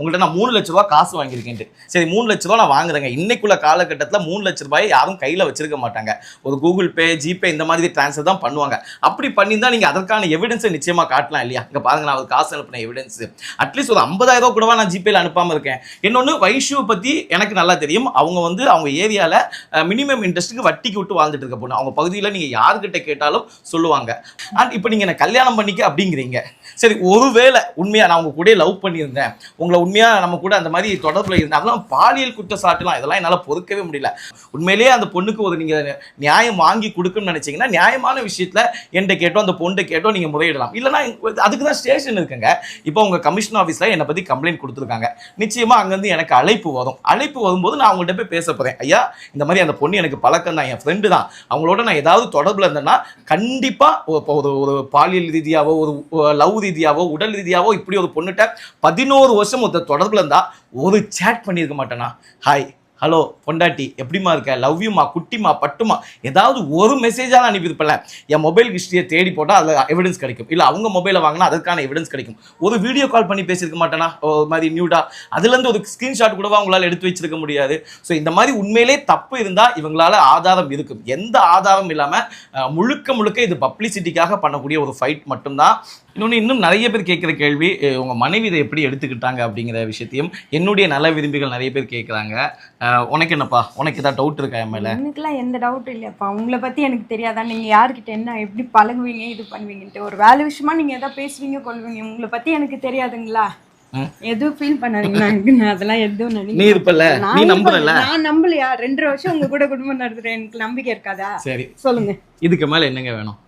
உங்கள்ட்ட நான் மூணு லட்ச ரூபா காசு வாங்கியிருக்கேன்ட்டு. சரி மூணு லட்ச ரூபா நான் வாங்குறேங்க. இன்னைக்குள்ள காலகட்டத்தில் மூணு லட்ச ரூபாயை யாரும் கையில் வச்சிருக்க மாட்டாங்க. ஒரு கூகுள் பே ஜிபே இந்த மாதிரி ட்ரான்ஸ்ஃபர் தான் பண்ணுவாங்க. அப்படி பண்ணி தான் நீங்கள் அதற்கான எவிடன்ஸை நிச்சயமாக காட்டலாம் இல்லையா? இங்கே பாருங்க நான் ஒரு காசு அனுப்பின எவிடன்ஸ் அட்லீஸ்ட் ஒரு 50000 ரூபா கூடவா நான் ஜிபேல அனுப்பாமல் இருக்கேன். இன்னொன்று வைஷுவை பற்றி எனக்கு நல்லா தெரியும். அவங்க வந்து அவங்க ஏரியாவில் மினிமம் இன்ட்ரெஸ்ட்டுக்கு வட்டிக்கு விட்டு வாழ்ந்துட்டு இருக்க பொண்ணு. அவங்க பகுதியில் நீங்கள் யார்கிட்ட கேட்டாலும் சொல்லுவாங்க. அண்ட் இப்போ நீங்கள் என்ன கல்யாணம் பண்ணிக்க அப்படிங்கிறீங்க. சரி ஒருவேளை உண்மையாக நான் உங்க கூட லவ் பண்ணியிருந்தேன். உங்களை உண்மையாக நம்ம கூட அந்த மாதிரி தொடர்பில் இருந்தேன் அதெல்லாம் பாலியல் குற்றச்சாட்டுலாம் இதெல்லாம் என்னால் பொறுக்கவே முடியல. உண்மையிலேயே அந்த பொண்ணுக்கு ஒரு நீங்கள் நியாயம் வாங்கி கொடுக்கணும்னு நினச்சிங்கன்னா நியாயமான விஷயத்தில் என்கிட்ட கேட்டோ அந்த பொண்ணை கேட்டோ நீங்கள் முறையிடலாம். இல்லைன்னா அதுக்கு தான் ஸ்டேஷன் இருக்குங்க. இப்போ உங்கள் கமிஷன் ஆஃபீஸில் என்னை பற்றி கம்ப்ளைண்ட் கொடுத்துருக்காங்க. நிச்சயமாக அங்கேருந்து எனக்கு அழைப்பு வரும். அழைப்பு வரும்போது நான் அவங்கள்ட்ட போய் பேச போகிறேன் ஐயா இந்த மாதிரி அந்த பொண்ணு எனக்கு பழக்கம் தான் என் ஃப்ரெண்டு தான். அவங்களோட நான் ஏதாவது தொடர்பில் இருந்தேன்னா கண்டிப்பாக இப்போ ஒரு ஒரு பாலியல் ரீதியாவோ ஒரு லவ் ரீதியாவோ உடல் ரீதியாவோ இப்படி ஒரு பொண்ணுகிட்ட பதினோரு வருஷம் ஒருத்தர் தொடர்பில் இருந்தால் ஒரு சேட் பண்ணியிருக்க மாட்டேனா? ஹாய் ஹலோ பொண்டாட்டி எப்படிம்மா இருக்க? லவ்யூமா குட்டிமா பட்டுமா ஏதாவது ஒரு மெசேஜாக அனுப்பியிருப்பல என் மொபைல் ஹிஸ்ட்ரியை தேடி போட்டால் அதில் எவிடன்ஸ் கிடைக்கும். இல்லை அவங்க மொபைலை வாங்கினா அதற்கான எவிடன்ஸ் கிடைக்கும். ஒரு வீடியோ கால் பண்ணி பேசியிருக்க மாட்டேனா? ஒரு மாதிரி நியூடா அதுலேருந்து ஒரு ஸ்க்ரீன்ஷாட் கூடவா உங்களால் எடுத்து வச்சிருக்க முடியாது. ஸோ இந்த மாதிரி உண்மையிலே தப்பு இருந்தால் இவங்களால ஆதாரம் இருக்கும். எந்த ஆதாரம் இல்லாமல் முழுக்க முழுக்க இது பப்ளிசிட்டிக்காக பண்ணக்கூடிய ஒரு ஃபைட் மட்டும்தான் இன்னொன்று இன்னும் நிறைய பேர் கேட்குற கேள்வி அஹ் உங்க மனைவி இதை எப்படி எடுத்துக்கிட்டாங்க? அப்படிங்கிற விஷயத்தையும் என்னுடைய நல விரும்பிகள் நிறைய பேர் கேட்குறாங்க. உனக்கு என்னப்பா? உனக்கு ஏதாவது டவுட் இருக்கா என் மேல? எனக்குலாம் எந்த டவுட்டும் இல்லையாப்பா. உங்களை பத்தி எனக்கு தெரியாதா? நீங்க யார்கிட்ட என்ன எப்படி பழகுவீங்க இது பண்ணுவீங்கன்ட்டு. ஒரு வேலை விஷயமா நீங்க எதாவது பேசுவீங்க கொள்வீங்க உங்களை பத்தி எனக்கு தெரியாதுங்களா. எதுவும் ஃபீல் பண்ணாதீங்க நான் அதெல்லாம் எதுவும் நீ நினைக்க இருப்பல்ல நான் நீ. நம்புறல நான் நம்பலையா? ரெண்டரை வருஷம் உங்க கூட குடும்பம் நடத்துறேன். எனக்கு நம்பிக்கை இருக்காதா? சரி. சொல்லுங்க. இதுக்கு மேல என்னங்க வேணும்?